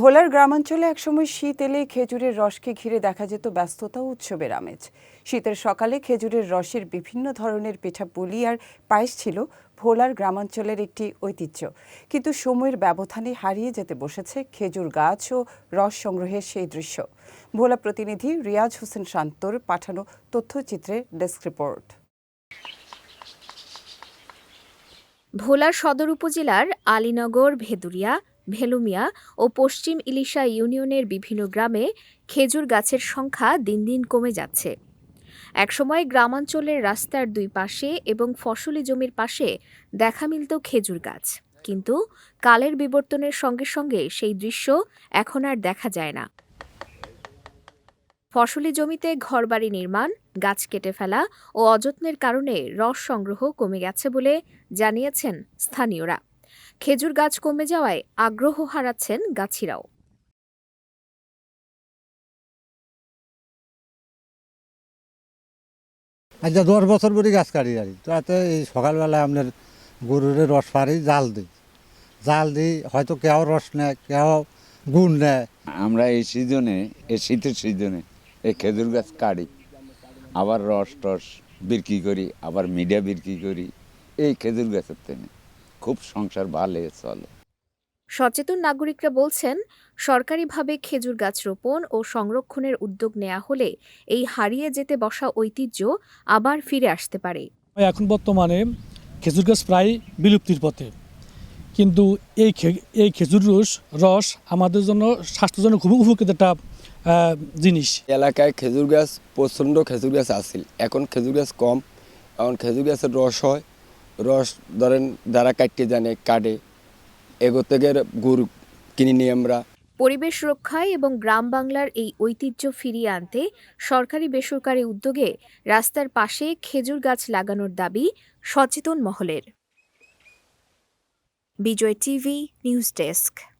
ভোলার গ্রামাঞ্চলে একসময় শীত এলে খেজুরের রসকে ঘিরে দেখা যেত ব্যস্ততা উৎসবের আমেজ। শীতের সকালে খেজুরের রসের বিভিন্ন ধরনের পিঠা পুলি আর পায়েস ছিল ভোলার গ্রামাঞ্চলের একটি ঐতিহ্য। কিন্তু সময়ের ব্যবধানে হারিয়ে যেতে বসেছে খেজুর গাছ ও রস সংগ্রহের সেই দৃশ্য। ভোলা প্রতিনিধি রিয়াজ হোসেন শান্তর পাঠানো তথ্যচিত্রে ডেস্ক রিপোর্ট। ভোলার সদর উপজেলার আলীনগর ভেদুরিয়া ভেলুমিয়া ও পশ্চিম ইলিশা ইউনিয়নের বিভিন্ন গ্রামে খেজুর গাছের সংখ্যা দিন দিন কমে যাচ্ছে। একসময় গ্রামাঞ্চলের রাস্তার দুই পাশে এবং ফসলি জমির পাশে দেখা মিলত খেজুর গাছ। কিন্তু কালের বিবর্তনের সঙ্গে সঙ্গে সেই দৃশ্য এখন আর দেখা যায় না। ফসলি জমিতে ঘরবাড়ি নির্মাণ, গাছ কেটে ফেলা ও অযত্নের কারণে রস সংগ্রহ কমে গেছে বলে জানিয়েছেন স্থানীয়রা। খেজুর গাছ কমে যাওয়ায় আগ্রহ হারাচ্ছেন গাছিরাও। আচ্ছা দশ বছর ধরে গাছ কাটি আর তাতে এই সকালবেলায় আপনার গরুর রস পারি জাল দিই। জাল দিই হয়তো কেউ রস নেয় কেউ গুড় নেয়। আমরা এই সিজনে এই শীতের সিজনে এই খেজুর গাছ কাটি। আবার রস টস বিক্রি করি আবার মিডিয়া বিক্রি করি এই খেজুর গাছের তেনে খুব সংসার ভালো চলে। সচেতন নাগরিকরা বলছেন সরকারিভাবে খেজুর গাছ রোপণ ও সংরক্ষণের উদ্যোগ নেওয়া হলে এই হারিয়ে যেতে বসা ঐতিহ্য আবার ফিরে আসতে পারে। এখন বর্তমানে খেজুর গাছ প্রায় বিলুপ্তির পথে। কিন্তু এই খে- এই খেজুর রস রস আমাদের জন্য স্বাস্থ্যের জন্য খুবই উপকৃত একটা জিনিস। এলাকায় খেজুর গাছ প্রচণ্ড খেজুর গাছ আছিল। এখন খেজুর গাছ কম। এখন খেজুর গাছের রস হয়। রস ধরেন যারা কাটতে জানে, কাটে, এগো থেকে গুড় কিনে নিই আমরা। পরিবেশ রক্ষায় এবং গ্রাম বাংলার এই ঐতিহ্য ফিরিয়ে আনতে সরকারি বেসরকারি উদ্যোগে রাস্তার পাশে খেজুর গাছ লাগানোর দাবি সচেতন মহলের। Bijoy TV, news desk.